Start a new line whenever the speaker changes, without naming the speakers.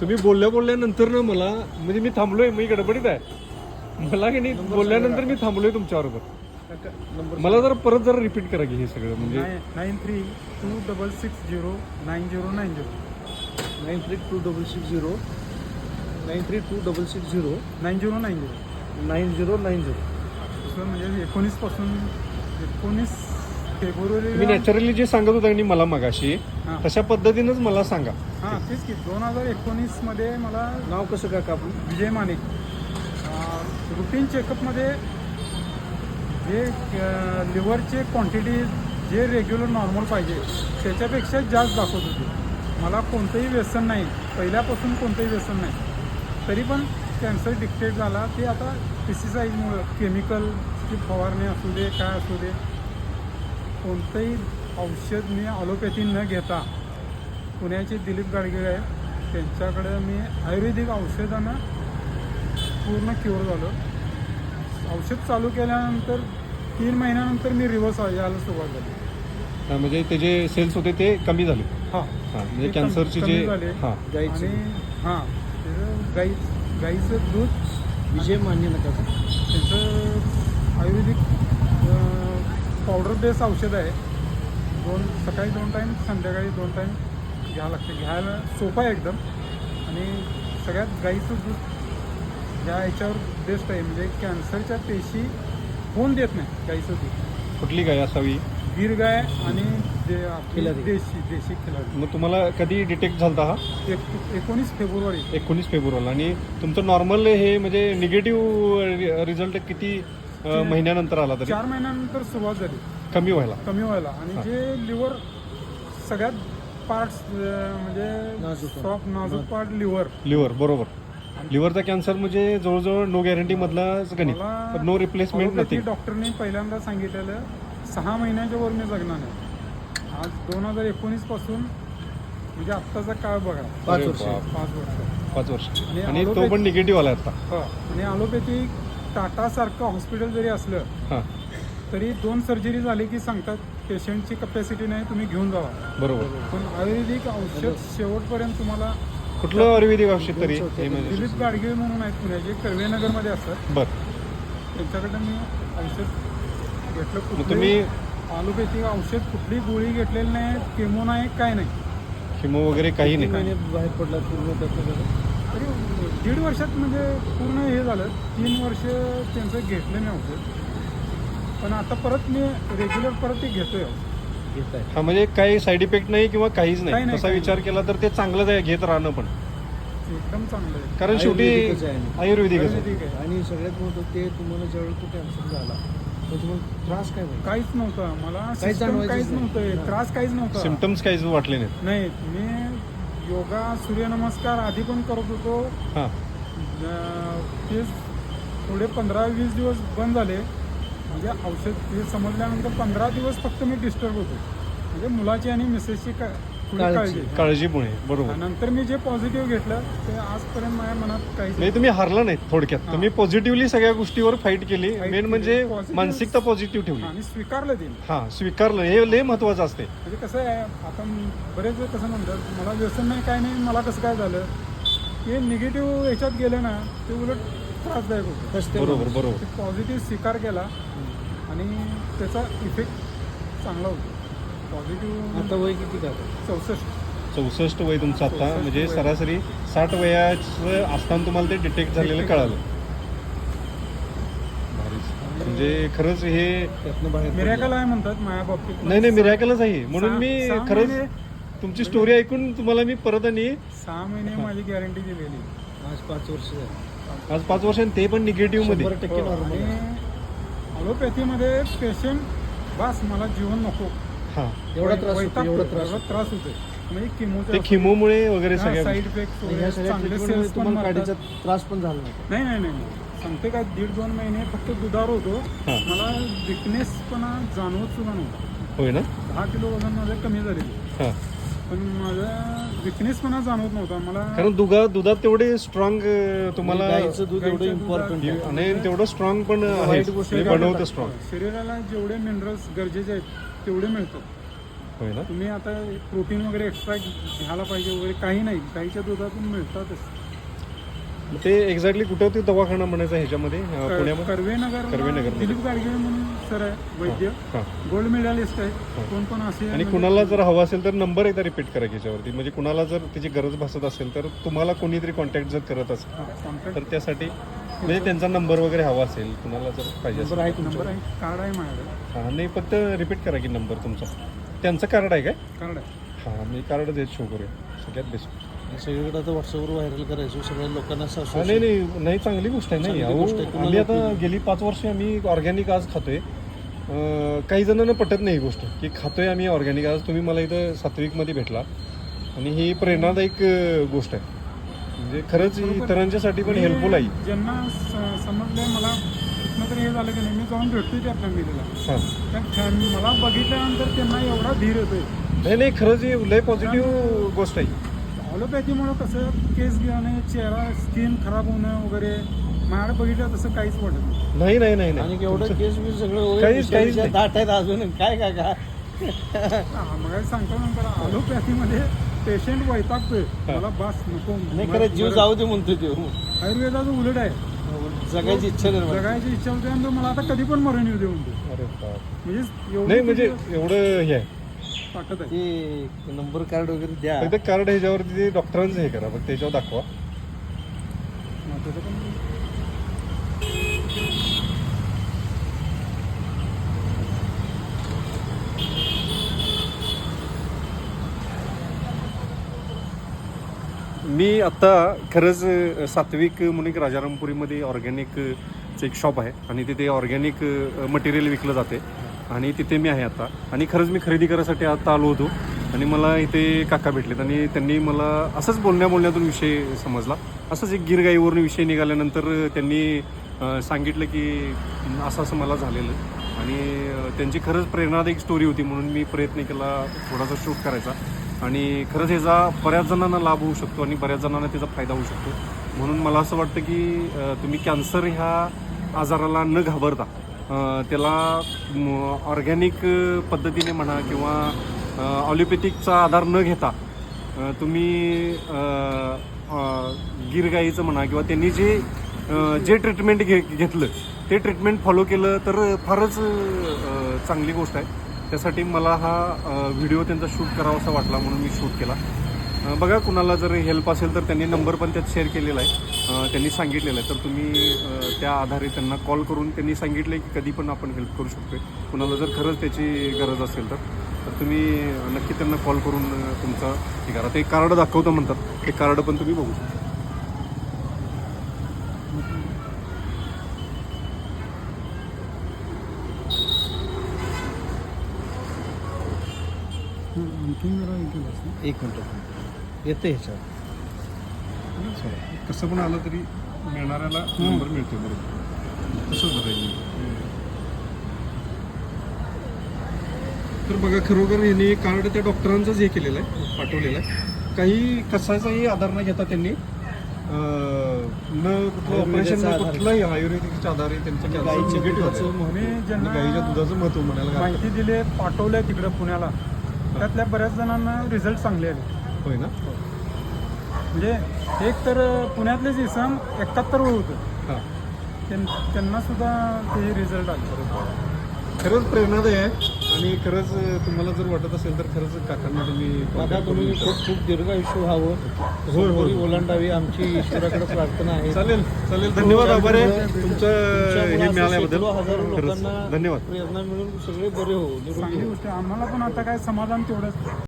तुम्ही बोलल्या बोलल्यानंतर ना मला म्हणजे मी थांबलोय मी गडबडीत आहे. मला की नाही बोलल्यानंतर मी थांबलोय तुमच्याबरोबर.
नंबर
मला जर परत जरा रिपीट करा की हे सगळं म्हणजे
nine three two double six zero nine zero nine zero
nine three two double six zero nine three two double six zero
nine zero nine zero
nine zero nine zero
दुसरं म्हणजे एकोणीसपासून एकोणीस
तुम्ही
फेब्रुवारी
नॅचरली जे सांगत होता की मला मगाशी
हां.
तशा पद्धतीनंच मला सांगा.
हां तेच की दोन हजार एकोणीसमध्ये मला
नाव कसं काका आपण
विजय माने रुटीन चेकअपमध्ये जे लिव्हरचे क्वांटिटी जे रेग्युलर नॉर्मल पाहिजे त्याच्यापेक्षा जास्त दाखवत होते. मला कोणतंही व्यसन नाही. पहिल्यापासून कोणतंही व्यसन नाही. तरी पण कॅन्सर डिक्टेट झाला. ते आता पेस्टिसाईडमुळं केमिकलची फवारणी असू दे काय असू दे कोणतंही औषध मी ॲलोपॅथी न घेता पुण्याचे दिलीप गाडगीळ आहे. त्यांच्याकडे मी आयुर्वेदिक औषधानं पूर्ण क्युअर झालो. औषध चालू केल्यानंतर तीन महिन्यानंतर मी रिव्हर्स यायला सुरुवात झाली.
म्हणजे ते जे सेल्स होते ते कमी झाले?
हां.
हा म्हणजे कॅन्सरचे जे
झाले.
हा.
गाईचं.
आणि हां त्याचं गाई गाईचं दूध
विजय मान्य नका
त्याचं आयुर्वेदिक पावडर बेस औषध आहे. दोन सकाळी दोन टाईम संध्याकाळी दोन टाईम घ्यावं लागतं घ्यायला सोपं आहे एकदम. आणि सगळ्यात गाईचं दूध ह्या याच्यावर बेस्ट आहे म्हणजे कॅन्सरच्या पेशी होऊन देत नाही गाईचं दूध.
कुठली गाय असावी?
गिर गाय आणि जे आपली
खिलारी.
देशी देशी खिलारी
मग तुम्हाला कधी डिटेक्ट झालता हा?
एक एकोणीस फेब्रुवारी.
एकोणीस फेब्रुवारीला आणि तुमचं नॉर्मल हे म्हणजे निगेटिव्ह रिझल्ट किती अं, महिन्यानंतर आला तरी?
चार महिन्यानंतर सुरुवात झाली.
कमी व्हायला.
कमी व्हायला. आणि. जे लिव्हर सगळ्यात पार्ट्स म्हणजे
नाजूक.
सॉफ्ट नाजूक पार्ट लिव्हर
लिव्हर बरोबर. लिव्हरचा कॅन्सर म्हणजे जवळजवळ नो गॅरंटी मधलाच गणित नो रिप्लेसमेंट नथिंग
डॉक्टरने पहिल्यांदा सांगितलेलं सहा महिन्याच्या वर मी जगणार नाही आज दोन हजार एकोणीसपासून म्हणजे आत्ताचा काळ बघा.
पाच वर्ष.
पाच वर्ष.
पाच वर्ष.
आणि
आणि तो
allopathy-
पण निगेटिव्ह आला आता.
हा. आणि ॲलोपॅथी टाटासारखं हॉस्पिटल जरी असलं
हा.
तरी दोन सर्जरी झाली की सांगतात पेशंटची कपॅसिटी नाही तुम्ही घेऊन जावा.
बरोबर.
पण आयुर्वेदिक औषध शेवटपर्यंत तुम्हाला
कुठलं आयुर्वेदिक औषध तरी हे म्हणजे
दिलीप गाडगीळ म्हणून आहेत पुण्याचे कर्वेनगरमध्ये असतात.
बर.
त्यांच्याकडनं मी औषध घेतलं.
मग तुम्ही
ॲलोपॅथिक औषध कुठली गोळी घेतलेली नाही केमो नाही काय नाही.
किमो वगैरे काही नाही.
महिने बाहेर पडला पूर्ण त्याचं
तरी दीड वर्षात म्हणजे पूर्ण हे झालं. तीन वर्ष त्यांचं घेतलं नाही औषध. पण आता परत मी रेग्युलर परत ते घेतोय.
घेत आहे
हा म्हणजे काही साईड इफेक्ट नाही किंवा काहीच
काही
नाही
नाही,
तसा
काही
विचार केला तर ते चांगलंच आहे घेत राहणं पण.
एकदम चांगलं आहे.
कारण शेवटी
आयुर्वेदिकच आहे.
आयुर्वेदिक आहे.
आणि सगळ्यात महत्त्वाचं ते तुम्हाला ज्यावेळी तो कॅन्सर झाला तर तुम्हाला त्रास काय
काहीच नव्हतं. मला
काहीच
system
जाणवायचंच
काहीच
नाही.
नव्हतं.
हा.
त्रास काहीच नव्हता.
सिमटम्स काहीच वाटले नाहीत.
नाही मी योगा सूर्यनमस्कार आधी पण करत होतो.
हा.
अं, ते पुढे पंधरा वीस दिवस बंद झाले. म्हणजे औषध ते समजल्यानंतर पंधरा दिवस फक्त मी डिस्टर्ब होतो. म्हणजे मुलाची आणि मिसेसची का
काळजी.
काळजी.
काळजीपुणे बरोबर.
नंतर मी जे पॉझिटिव्ह घेतलं ते आजपर्यंत माझ्या मनात काहीच
नाही तुम्ही हारला नाही थोडक्यात.
हा.
तुम्ही पॉझिटिव्हली सगळ्या गोष्टीवर फाईट केली.
Fight
मेन
केली.
म्हणजे
Positive-
मानसिकता पॉझिटिव्ह ठेवली.
आणि स्वीकारलं ते.
हा स्वीकारलं. हे लय महत्वाचं असते
म्हणजे कसं आहे आता म- बरेच वेळ कसं म्हणतात मला व्यसन नाही काय नाही मला कसं काय झालं? ते निगेटिव्ह ह्याच्यात गेलं ना ते उलट त्रासदायक होतं
बरोबर. बरोबर
पॉझिटिव्ह स्वीकार केला आणि त्याचा इफेक्ट चांगला होतो पॉझिटिव्ह
आता वय किती काका
चौसष्ट
चौसष्ट वय तुमचं आता
64
म्हणजे
वय.
सरासरी साठ वयाचं असताना तुम्हाला ते डिटेक्ट झालेलं
Detect
कळालं भारीच. म्हणजे खरंच हे
त्यातनं बाहेर
मिरॅकल. आहे म्हणतात माझ्या बाबतीत
नाही नाही मिरॅकलच आहे म्हणून
सहा-
मी
सहा
खरंच
महिने-
तुमची स्टोरी ऐकून तुम्हाला मी परत आणि
सहा महिने माझी गॅरंटी दिलेली
आज पाच वर्ष झाली.
आज पाच वर्षांनी ते पण निगेटिव्हमध्ये
शंभर टक्के नॉर्मल
आणि ॲलोपॅथीमध्ये पेशंट बस मला जीवन नको
हा
एवढा त्रास होतो एवढा त्रास होतो.
त्रास होतो म्हणजे किमोचा
ते खिमोमुळे वगैरे सगळ्या
साईड. इफेक्ट
आणि ह्या सगळ्या
चांगले
ट्रीटमेंटमुळे
सेल्स पण
तुम्हाला गाडीचा
मारतात.
त्रास पण झाला नाही
नाही नाही नाही नाही. सांगते का दीड दोन महिने फक्त दुधार होतो
हा.
मला विकनेस पण जाणवत सुद्धा नव्हता
होय ना
दहा किलो वजन माझं कमी झालेलं
हा
पण माझा विकनेस पण जाणवत नव्हता. मला
कारण दुधा दुधात तेवढे स्ट्रॉंग तुम्हाला
गाईचं दूध एवढं
गाईचं दूध
इम्पॉर्टंट
आहे.
आणि तेवढं स्ट्रॉंग पण आहे.
वाईट गोष्ट आहे.
बनवतं स्ट्रॉंग
शरीराला जेवढे मिनरल्स गरजेचे आहेत तेवढे मिळतात.
होय ना?
तुम्ही आता प्रोटीन वगैरे एक्स्ट्रा घ्यायला पाहिजे वगैरे काही नाही. गाईच्या दुधातून मिळतातच.
ते एक्झॅक्टली कुठे होती दवाखाना म्हणायचा ह्याच्यामध्ये अं, पुण्यामध्ये?
कर्वेनगर
कर्वेनगरमध्ये.
दिलीप गाडगे म्हणून सर आहे वैद्य.
हां
गोल्ड मेडलिस्ट आहे. कोण पण असे
आणि कुणाला जर हवा असेल तर नंबर एकदा रिपीट करा की याच्यावरती. म्हणजे कुणाला जर त्याची गरज भासत असेल तर तुम्हाला कोणीतरी कॉन्टॅक्ट जर करत असेल
कॉन्टॅक्ट
तर त्यासाठी म्हणजे त्यांचा नंबर वगैरे हवा असेल कुणाला जर पाहिजे असेल
आहे
नंबर आहे. कार्ड आहे माझ्याकडे.
हां नाही फक्त रिपीट करा की नंबर तुमचा. त्यांचं कार्ड आहे काय?
कार्ड आहे.
हां मी कार्ड देत शो करूया. सगळ्यात बेस्ट
सगळीकडे आता व्हॉट्सअपवर व्हायरल करायचो सगळ्या लोकांना असं
हा, नाही नाही नाही चांगली गोष्ट आहे नाही
चांगली
अहो
गोष्ट आहे. कुणाला
आम्ही आता गेली पाच वर्ष आम्ही ऑर्गॅनिक आज खातोय. अं, काही जणांना पटत नाही ही गोष्ट की खातोय आम्ही ऑर्गॅनिक आज तुम्ही मला इथं सात्विकमध्ये भेटला. आणि ही प्रेरणादायक अं, गोष्ट आहे. म्हणजे खरंच ही इतरांच्यासाठी पण हेल्पफुल आहे.
ज्यांना स- समजलंय मला तरी हे झालं की नाही मी जाऊन भेटतोय त्या फॅमिलीला.
हां.
त्या फॅम मला बघितल्यानंतर त्यांना एवढा धीर येतोय.
नाही नाही खरंच ही लय पॉझिटिव्ह गोष्ट आहे.
ऑलोपॅथीमुळं कसं केस घेणे चेहरा स्किन खराब होणं वगैरे माझ्याकडे बघितलं तसं काहीच वाटत नाही.
नाही नाही नाही
आणि
नाही
एवढं केस बी सगळं
काहीच- नाही.
दाट आहेत अजून काय काय काय
हा, मग सांगतो नंतर ऑलोपॅथीमध्ये पेशंट वैतागतोय. मला बास नको.
नाही खरं जीव जाऊ दे म्हणतो तो.
आयुर्वेदाचं उलट आहे.
जगायची इच्छा निर्माण
जगायची इच्छा होते आणि तो मला आता कधी पण मरण येऊ दे म्हणतो
अरे बाप.
म्हणजे एवढी
नाही म्हणजे
तुझी
एवढं हे आहे.
आहे.
ते नंबर कार्ड वगैरे द्या.
फक्त कार्ड ह्याच्यावरती ते डॉक्टरांचं हे करा फक्त त्याच्यावर दाखवा.
पण
मी आत्ता खरंच सात्विक म्हणून एक राजारामपुरीमध्ये ऑर्गॅनिकचं एक शॉप आहे आणि तिथे ऑर्गॅनिक मटेरियल विकलं जाते. आणि तिथे मी आहे आता. आणि खरंच मी खरेदी करायसाठी आता आलो होतो. आणि मला इथे काका भेटलेत आणि त्यांनी मला असंच बोलण्या बोलण्यातून विषय समजला. असंच एक गिरगाईवरून विषय निघाल्यानंतर त्यांनी सांगितलं की असं असं मला झालेलं. आणि त्यांची खरंच प्रेरणादायक स्टोरी होती म्हणून मी प्रयत्न केला थोडासा शूट करायचा. आणि खरंच ह्याचा बऱ्याच जणांना लाभ होऊ शकतो आणि बऱ्याच जणांना त्याचा फायदा होऊ शकतो. म्हणून मला असं वाटतं की तुम्ही कॅन्सर ह्या आजाराला न घाबरता. त्याला ऑर्गॅनिक पद्धतीने म्हणा किंवा ऑलिपॅथिकचा आधार न घेता तुम्ही अ, गिरगाईचं म्हणा किंवा त्यांनी जे जे ट्रीटमेंट घे घेतलं ते ट्रीटमेंट फॉलो केलं तर फारच चांगली गोष्ट आहे. त्यासाठी मला हा व्हिडिओ त्यांचा शूट करावासा वाटला म्हणून मी शूट केला. बघा कुणाला जर हेल्प असेल तर त्यांनी नंबर पण त्यात शेअर केलेला आहे. त्यांनी सांगितलेलं आहे. तर तुम्ही त्या आधारे त्यांना कॉल करून त्यांनी सांगितलं की कधी पण आपण हेल्प करू शकतो कुणाला जर खरंच त्याची गरज असेल तर तर तुम्ही नक्की त्यांना कॉल करून तुमचं हे करा. ते कार्ड दाखवतं म्हणतात. ते कार्ड पण तुम्ही बघू शकता.
एक मिनिट. येते ह्याच्यावर
कसं पण आलं तरी मिळणाऱ्याला नंबर मिळतो बरोबर. तसंच बघायचं तर बघा खरोखर यांनी कार्ड त्या डॉक्टरांचंच हे केलेलं आहे पाठवलेलं आहे. काही कशाचाही आधार न घेता त्यांनी अं, न कुठलं ऑपरेशन
आयुर्वेदाचा आधार.
कुठलाही आयुर्वेदिकच्या आधारे त्यांचं
गाईच्या दुधाचं
होतं
मी
आणि
ज्यांना
गाईच्या दुधाचं महत्त्व म्हणायला काय हरकत
माहिती दिली पाठवल्या तिकडं पुण्याला. त्यातल्या बऱ्याच जणांना रिझल्ट चांगले आले.
होय ना?
म्हणजे एक तर पुण्यातलेच इसम एकाहत्तर होतं.
हां.
त्यां- त्यांना सुद्धा ते रिझल्ट आले.
खरंच प्रेरणादायी आहे. आणि खरंच तुम्हाला जर वाटत असेल तर खरंच काकांना तुम्ही contact करू
तुम्ही. खूप खूप दीर्घ आयुष्य व्हावं.
होय, होय.
पुरी ओलांडावी. आमची ईश्वराकडे प्रार्थना आहे.
चालेल चालेल. धन्यवाद आभार आहे. तुमचं
तुमच्यामुळे
हे
असं
मिळाल्याबद्दल.
शेकडो हजारो
खरंच.
लोकांना
धन्यवाद.
प्रेरणा मिळून सगळे बरे हो. निरोगी
चांगली
हो.
गोष्ट आहे. आम्हाला पण आता काय समाधान तेवढंच.